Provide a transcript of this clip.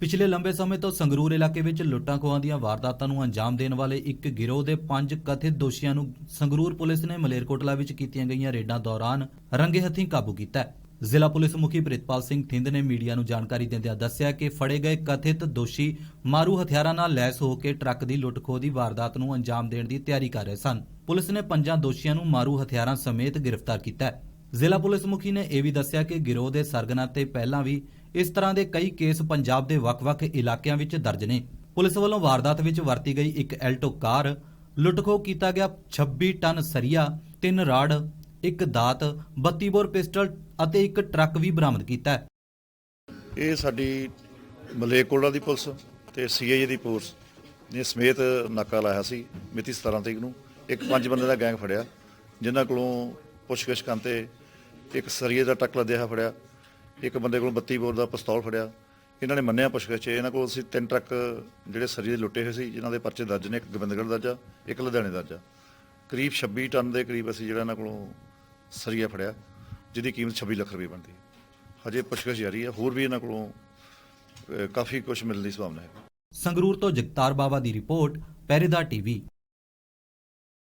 ਪਿਛਲੇ ਲੰਬੇ ਸਮੇਂ ਤੋਂ ਸੰਗਰੂਰ ਇਲਾਕੇ ਵਿੱਚ ਲੁੱਟਾਂ ਖੋਹਾਂ ਦੀਆਂ ਵਾਰਦਾਤਾਂ ਨੂੰ ਅੰਜਾਮ ਦੇਣ ਵਾਲੇ ਇੱਕ ਗਿਰੋਹ ਦੇ ਪੰਜ ਕਥਿਤ ਦੋਸ਼ੀਆਂ ਨੂੰ ਸੰਗਰੂਰ ਪੁਲਿਸ ਨੇ ਮਲੇਰਕੋਟਲਾ ਵਿੱਚ ਕੀਤੀਆਂ ਗਈਆਂ ਰੇਡਾਂ ਦੌਰਾਨ ਰੰਗੇ ਹੱਥੀਂ ਕਾਬੂ ਕੀਤਾ ਹੈ। ਜ਼ਿਲ੍ਹਾ ਪੁਲਿਸ ਮੁਖੀ ਪ੍ਰਿਤਪਾਲ ਸਿੰਘ ਥਿੰਦ ਨੇ ਮੀਡੀਆ ਨੂੰ ਜਾਣਕਾਰੀ ਦਿੰਦਿਆਂ ਦੱਸਿਆ ਕਿ ਫੜੇ ਗਏ ਕਥਿਤ ਦੋਸ਼ੀ ਮਾਰੂ ਹਥਿਆਰਾਂ ਨਾਲ ਲੈਸ ਹੋ ਕੇ ਟਰੱਕ ਦੀ ਲੁੱਟ-ਖੋਹ ਦੀ ਵਾਰਦਾਤ ਨੂੰ ਅੰਜਾਮ ਦੇਣ ਦੀ ਤਿਆਰੀ ਕਰ ਰਹੇ ਸਨ। ਪੁਲਿਸ ਨੇ ਪੰਜਾਂ ਦੋਸ਼ੀਆਂ ਨੂੰ ਮਾਰੂ ਹਥਿਆਰਾਂ ਸਮੇਤ ਗ੍ਰਿਫਤਾਰ ਕੀਤਾ ਹੈ। ਜ਼ਿਲ੍ਹਾ ਪੁਲਿਸ ਮੁਖੀ ਨੇ ਇਹ ਵੀ ਦੱਸਿਆ ਕਿ ਗਿਰੋਹ ਦੇ ਸਰਗਨਾ ਤੇ ਪਹਿਲਾਂ ਵੀ ਇਸ ਤਰ੍ਹਾਂ ਦੇ ਕਈ ਕੇਸ ਪੰਜਾਬ ਦੇ ਵੱਖ-ਵੱਖ ਇਲਾਕਿਆਂ ਵਿੱਚ ਦਰਜ ਨੇ। ਪੁਲਿਸ ਵੱਲੋਂ ਵਾਰਦਾਤ ਵਿੱਚ ਵਰਤੀ ਗਈ ਇੱਕ ਐਲਟੋ ਕਾਰ, ਲੁੱਟਖੋ ਕੀਤਾ ਗਿਆ 26 ਟਨ ਸਰੀਆ, ਤਿੰਨ ਰਾੜ, ਇੱਕ ਦਾਤ 32 ਬੋਰ ਪਿਸਟਲ ਅਤੇ ਇੱਕ ਟਰੱਕ ਵੀ ਬਰਾਮਦ ਕੀਤਾ ਹੈ। ਇਹ ਸਾਡੀ ਮਲੇਕੋਲਾ ਦੀ ਪੁਲਿਸ ਤੇ ਸੀਆਈਏ ਦੀ ਪੁਲਿਸ ਨੇ ਸਮੇਤ ਨਾਕਾ ਲਾਇਆ ਸੀ ਮਿਤੀ 17 ਤਰੀਕ ਨੂੰ। ਇੱਕ ਪੰਜ ਬੰਦੇ ਦਾ ਗੈਂਗ ਫੜਿਆ, ਜਿਨ੍ਹਾਂ ਕੋਲੋਂ ਪੁੱਛਗਿੱਛ ਕਰਨ ਤੇ ਇੱਕ ਸਰੀਏ ਦਾ ਟੱਕ ਲੱਦਿਆ ਫੜਿਆ। ਇੱਕ ਬੰਦੇ ਕੋਲ 32 ਬੋਰ ਦਾ ਪਿਸਤੌਲ ਫੜਿਆ। ਇਹਨਾਂ ਨੇ ਮੰਨਿਆ ਪੁੱਛਗਿੱਛ 'ਚ ਇਹਨਾਂ ਕੋਲ ਅਸੀਂ ਤਿੰਨ ਟਰੱਕ ਜਿਹੜੇ ਸਰੀ ਦੇ ਲੁੱਟੇ ਹੋਏ ਸੀ, ਜਿਨ੍ਹਾਂ ਦੇ ਪਰਚੇ ਦਰਜ ਨੇ, ਇੱਕ ਗੋਬਿੰਦਗੜ੍ਹ ਦਰਜਾ, ਇੱਕ ਲੁਧਿਆਣੇ ਦਰਜਾ। ਕਰੀਬ 26 ਟਨ ਦੇ ਕਰੀਬ ਅਸੀਂ ਜਿਹੜਾ ਇਹਨਾਂ ਕੋਲੋਂ ਸਰੀਆ ਫੜਿਆ, ਜਿਹਦੀ ਕੀਮਤ 26 ਲੱਖ ਰੁਪਏ ਬਣਦੀ ਹਜੇ ਪੁੱਛਗਿੱਛ ਜਾਰੀ ਹੈ, ਹੋਰ ਵੀ ਇਹਨਾਂ ਕੋਲੋਂ ਕਾਫੀ ਕੁਝ ਮਿਲਣ ਦੀ ਸੰਭਾਵਨਾ ਹੈ। ਸੰਗਰੂਰ ਤੋਂ ਜਗਤਾਰ ਬਾਵਾ ਦੀ ਰਿਪੋਰਟ ਪਹਿਰੇਦਾਰ ਟੀਵੀ।